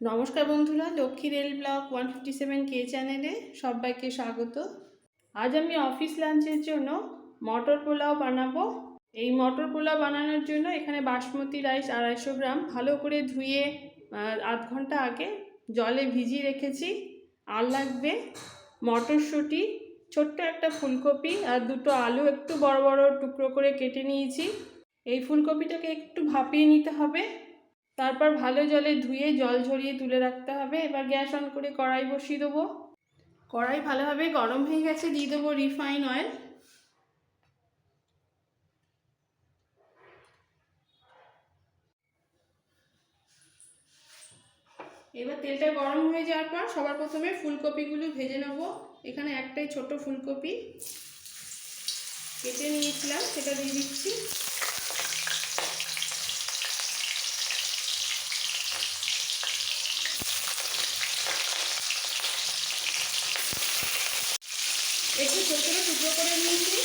নমস্কার বন্ধুরা, Lakshmi rail block one fifty seven কে চ্যানেলে সবাইকে স্বাগত। আজ আমি অফিস লাঞ্চের জন্য মটর পোলাও বানাবো। এই মটর পোলাও বানানোর জন্য এখানে বাসমতি রাইস আড়াইশো গ্রাম ভালো করে ধুয়ে আধ ঘণ্টা আগে জলে ভিজিয়ে রেখেছি। আর লাগবে মটরশুঁটি, ছোট্ট একটা ফুলকপি আর দুটো আলু একটু বড় বড় টুকরো করে কেটে নিয়েছি। এই ফুলকপিটাকে একটু ভাপিয়ে নিতে হবে। তারপর ভালো জলে ধুয়ে জল ঝরিয়ে তুলে রাখতে হবে। এবার গ্যাস অন করে কড়াই বসিয়ে দেবো। কড়াই ভালোভাবে গরম হয়ে গেছে, দিয়ে দেবো রিফাইন অয়েল। এবার তেলটা গরম হয়ে যাওয়ার পর সবার প্রথমে ফুলকপিগুলো ভেজে নেব। এখানে একটাই ছোট ফুলকপি। কেটে নিয়েছিলাম, সেটা দিয়ে দিচ্ছি। একটু ছোট ছোট টুকরো করে নিয়েছি।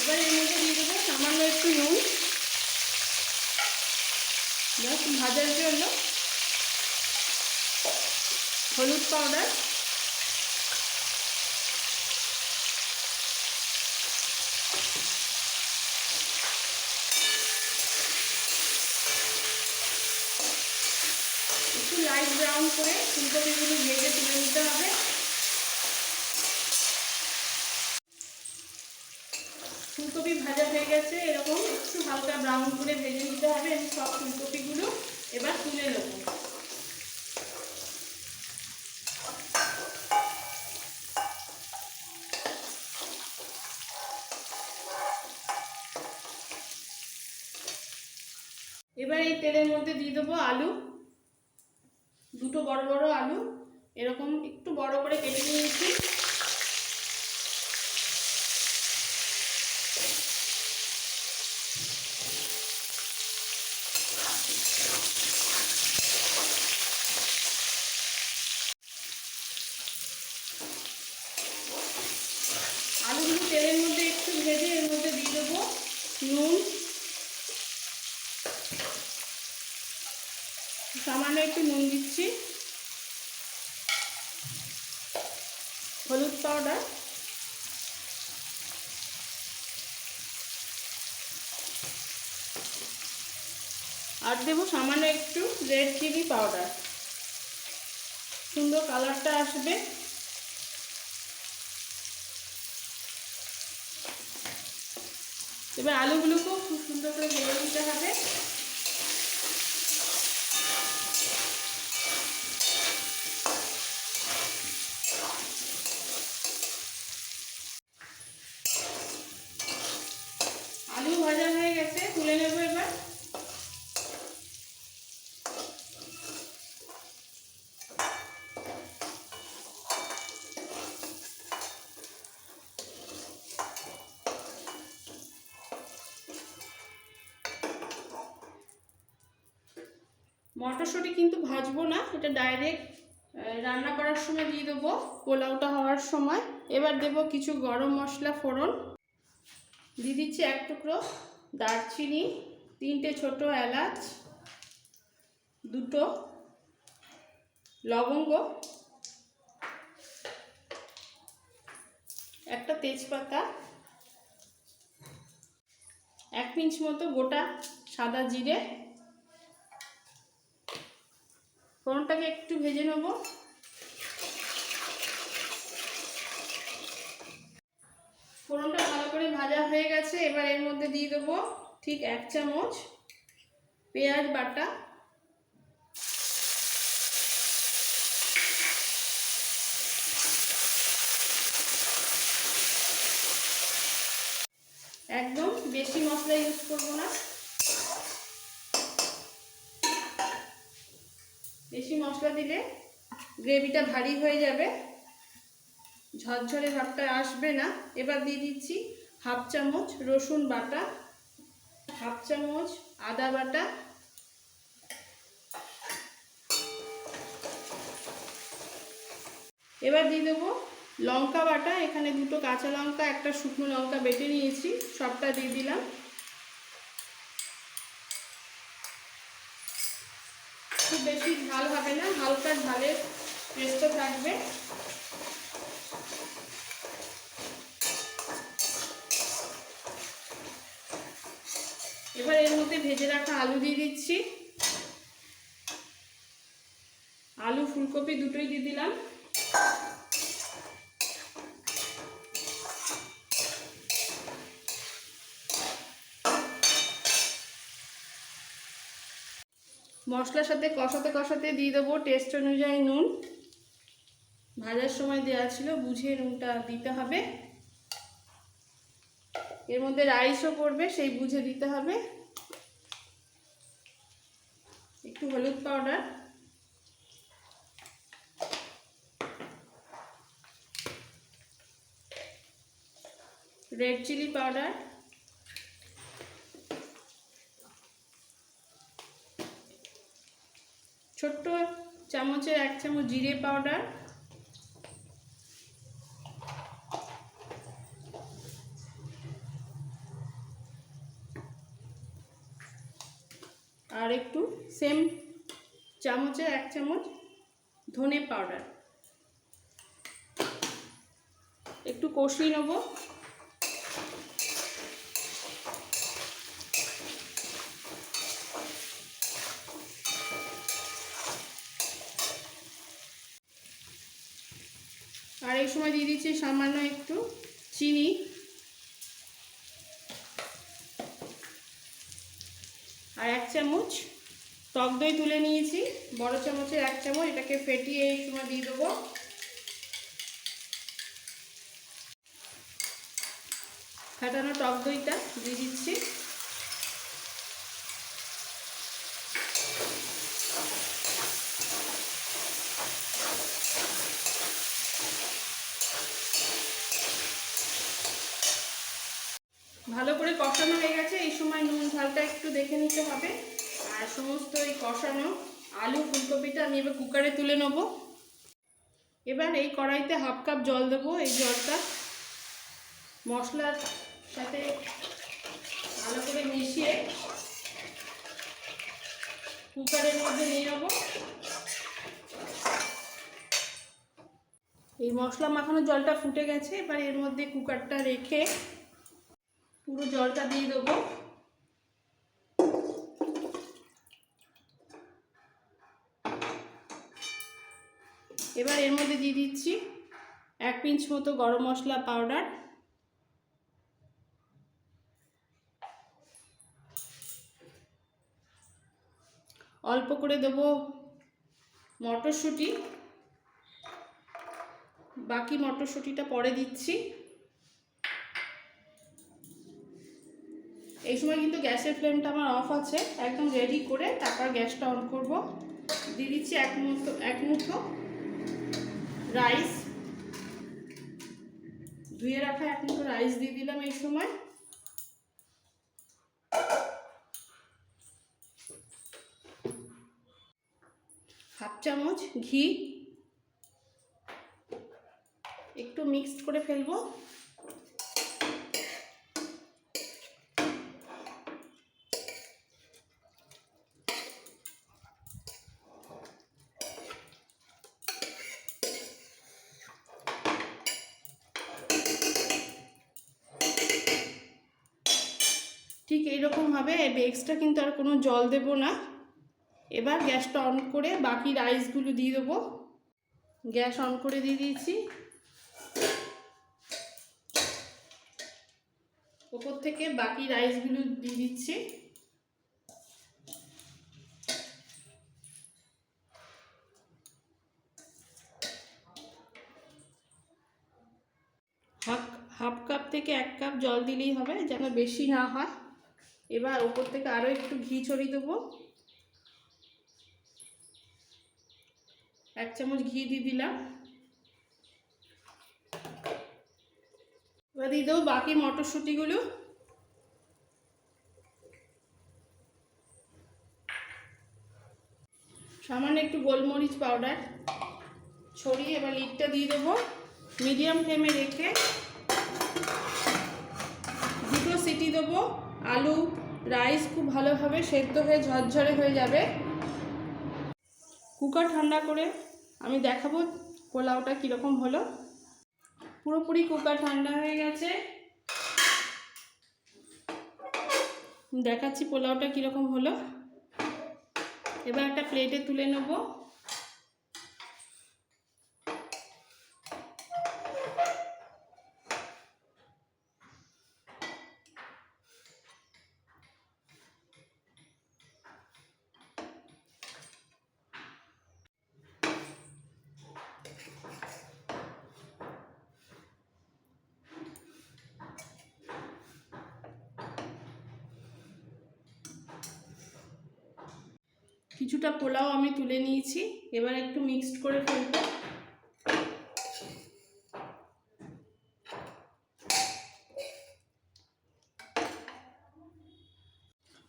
এবার এর মধ্যে দিয়ে দেবো সামান্য একটু নুন। ভাজার জন্য হলুদ পাউডার একটু লাইট ব্রাউন করে ফুলকপিগুলো ভেজে তুলে নিতে হবে। ফুলকপি ভাজা হয়ে গেছে, এরকম একটু হালকা ব্রাউন করে ভেজে নিতে হবে, আমি সব ফুলকপিগুলো এবার তুলে নেব। এবার এই তেলের মধ্যে দিয়ে দেবো আলু। বড় বড় আলু, এরকম একটু বড় করে কেটে নিয়েছি। আলুগুলো তেলের মধ্যে একটু ভেজে এর মধ্যে দিয়ে দেবো নুন। সামান্য একটু নুন দিচ্ছি। হলুদ পাউডার। আর দেবো সামান্য একটু রেড চিলি পাউডার সুন্দর কালারটা আসবে। এবার আলুগুলোকেও খুব সুন্দর করে ভেজে নিতে হবে আলু ভাজা হয়ে গেছে তুলে নেব এবার মটরশুঁটি কিন্তু ভাজবো না, এটা ডাইরেক্ট রান্না করার সময় দিয়ে দেবো, পোলাওটা হওয়ার সময়। এবার দেবো কিছু গরম মশলা ফোড়ন। দিয়ে দিচ্ছি এক টুকরো দারচিনি, তিনটে ছোট এলাচ, দুটো লবঙ্গ, একটা তেজপাতা, এক পিঞ্চ মতো গোটা সাদা জিরে ফোড়নটাকে একটু ভেজে নেব। ফোড়নটা ভালো করে ভাজা হয়ে গেছে, এবার এর মধ্যে দিয়ে দেবো ঠিক এক চামচ পেঁয়াজ বাটা। একদম বেশি মশলা ইউজ করব না। বেশি মশলা দিলে গ্রেভিটা ভারী হয়ে যাবে। ঝরঝরে ভাবটা আসবে না। এবার দিয়ে দিচ্ছি হাফ চামচ রসুন বাটা, হাফ চামচ আদা বাটা, এবার দিয়ে দেবো লঙ্কা বাটা। এখানে দুটো কাঁচা লঙ্কা, একটা শুকনো লঙ্কা বেটে নিয়েছি, সবটা দিয়ে দিলাম। খুব বেশি ঝাল হবে না, হালকা ঝালের টেস্টও থাকবে। এবার এর মধ্যে ভেজে রাখা আলু দিয়ে দিচ্ছি। আলু ফুলকপি দুটোই দিয়ে দিলাম। মশলার সাথে কষাতে কষাতে দিয়ে দেবো টেস্ট অনুযায়ী নুন। ভাজার সময় দেওয়া ছিল বুঝে নুনটা দিতে হবে। এর মধ্যে রাইসও পড়বে, সেই বুঝে দিতে হবে। একটু হলুদ পাউডার রেড চিলি পাউডার ছোট্ট চামচের এক চামচ জিরে পাউডার। আর একটু সেম চামচের এক চামচ ধনে পাউডার। একটু কষিয়ে নেব। আর এই সময় দিয়ে দিচ্ছি সামান্য একটু চিনি। আর এক চামচ টক দই তুলে নিয়েছি। বড় চামচের এক চামচ, এটাকে ফেটিয়ে এই সময় দিয়ে দেবো। ফেটানো টক দইটা দিয়ে দিচ্ছি। ভালো করে কষানো হয়ে গেছে। এই সময় নুন ঝালটা একটু দেখে নিতে হবে। আর সমস্ত এই কষানো আলু ফুলকপিটা আমি এবার কুকারে তুলে নেব। এবার এই কড়াইতে হাফ কাপ জল দেবো এই জলটা। মশলার সাথে ভালো করে মিশিয়ে কুকারের মধ্যে নিয়ে নেব। এই মশলা মাখানো জলটা ফুটে গেছে। এবার এর মধ্যে কুকারটা রেখে পুরো জলটা দিয়ে দেবো। এবার এর মধ্যে দিয়ে দিচ্ছি এক পিঞ্চ মতো গরম মশলা পাউডার। অল্প করে দেবো মটরশুঁটি। বাকি মটরশুঁটিটা পরে দিচ্ছি। এই সময় কিন্তু গ্যাসের ফ্লেমটা আমার অফ আছে। একদম রেডি করে তারপর গ্যাসটা অন করব। দিয়ে দিচ্ছি এক মুঠো এক মুঠো রাইস ধুয়ে রাখা এক মুঠো রাইস দিয়ে দিলাম এই সময়। হাফ চামচ ঘি। একটু মিক্সড করে ফেলব। ঠিক এইরকমভাবে এক্সট্রা কিন্তু আর কোনো জল দেব না। এবার গ্যাসটা অন করে বাকি রাইসগুলো দিয়ে দেবো। গ্যাস অন করে দিয়ে দিয়েছি। ওপর থেকে বাকি রাইসগুলো দিয়ে দিচ্ছি। হাফ হাফ কাপ থেকে এক কাপ জল দিলেই হবে, যেন বেশি না হয়। এবার ওপর থেকে আরও একটু ঘি ছড়িয়ে দেবো। এক চামচ ঘি দিয়ে দিলাম। এবার দিয়ে দেবো বাকি মটরশুঁটিগুলো। সামান্য একটু গোলমরিচ পাউডার ছড়িয়ে এবার লিডটা দিয়ে দেবো। মিডিয়াম ফ্লেমে রেখে দুটো সিটি দেবো। আলু রাইস খুব ভালোভাবে সেদ্ধ হয়ে ঝরঝরে হয়ে যাবে। কুকার ঠান্ডা করে আমি দেখাবো পোলাওটা কীরকম হলো। পুরোপুরি কুকার ঠান্ডা হয়ে গেছে। দেখাচ্ছি পোলাওটা কীরকম হলো। এবার একটা প্লেটে তুলে নেব। কিছুটা পোলাও আমি তুলে নিয়েছি। এবার একটু মিক্সড করে ফেলব।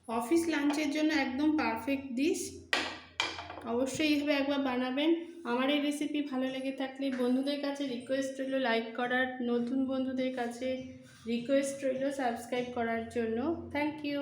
অফিস লাঞ্চের জন্য একদম পারফেক্ট ডিশ অবশ্যই এইভাবে একবার বানাবেন। আমার এই রেসিপি ভালো লেগে থাকলে বন্ধুদের কাছে রিকোয়েস্ট রইল লাইক করার, নতুন বন্ধুদের কাছে রিকোয়েস্ট রইল সাবস্ক্রাইব করার জন্য। Thank you